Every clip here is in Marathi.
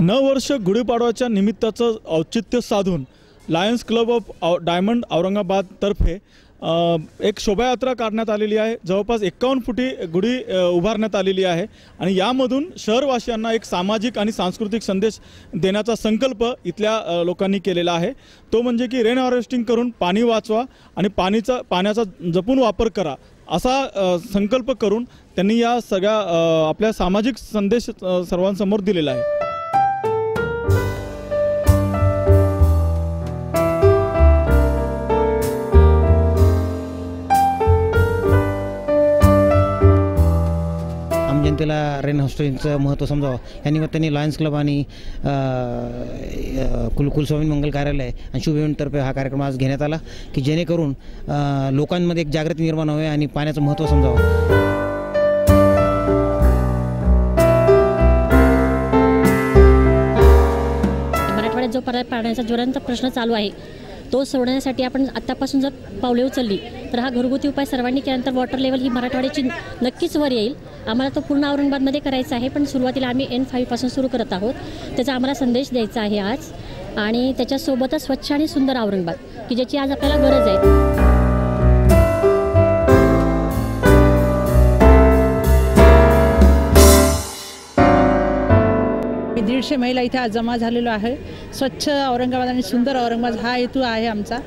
नववर्ष गुढीपाडव्याच्या निमित्ताचं औचित्य साधून लायन्स क्लब ऑफ डायमंड औरंगाबादतर्फे एक शोभायात्रा काढण्यात आलेली आहे. जवळपास एक्कावन्न फुटी गुढी उभारण्यात आलेली आहे. आणि यामधून शहरवासियांना एक सामाजिक आणि सांस्कृतिक संदेश देण्याचा संकल्प इथल्या लोकांनी केलेला आहे. तो म्हणजे की रेन हार्वेस्टिंग करून पाणी वाचवा आणि पाणीचा पाण्याचा जपून वापर करा असा संकल्प करून त्यांनी या सगळ्या आपल्या सामाजिक संदेश सर्वांसमोर दिलेला आहे. जनतेला रेन हॉस्टेलचं महत्त्व समजावं. या निमित्ताने लॉयन्स क्लब आणि कुल कुलस्वामी मंगल कार्यालय आणि शुभ इव्हेंटतर्फे हा कार्यक्रम आज घेण्यात आला की जेणेकरून लोकांमध्ये एक जागृती निर्माण व्हावी आणि पाण्याचं महत्त्व समजावं. मराठवाड्यात जो परा पाण्याचा ज्वलंत प्रश्न चालू आहे. तो सोडण्यासाठी आपण आत्तापासून जर पावले उचलली तर हा घरगुती उपाय सर्वांनी केल्यानंतर वॉटर लेवल ही मराठवाड्याची नक्कीच वर येईल. आम्हाला तो पूर्ण औरंगाबादमध्ये करायचा आहे पण सुरुवातीला आम्ही एन फाईव्हपासून सुरू करत आहोत. त्याचा आम्हाला संदेश द्यायचा आहे आज. आणि त्याच्यासोबतच स्वच्छ आणि सुंदर औरंगाबाद की ज्याची आज आपल्याला गरज आहे. मी दीडशे महिला इथे आज जमा झालेलो आहे. स्वच्छ औरंगाबाद आणि सुंदर औरंगाबाद हा हेतू आहे आमचा.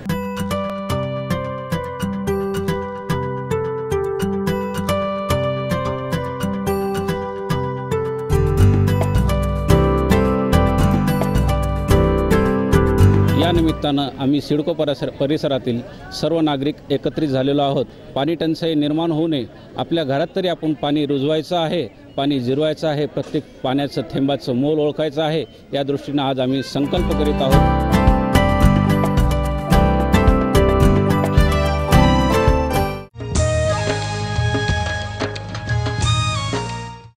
निमित्तानं आम्ही सिडको परिसर परिसरातील सर्व नागरिक एकत्रित झालेलो आहोत. पाणी टंचाई निर्माण होऊ नये. आपल्या घरात तरी आपण पाणी रुजवायचं आहे. पाणी जिरवायचं आहे. प्रत्येक पाण्याचं थेंबाचं मोल ओळखायचं आहे. या दृष्टीनं आज आम्ही संकल्प करीत आहोत.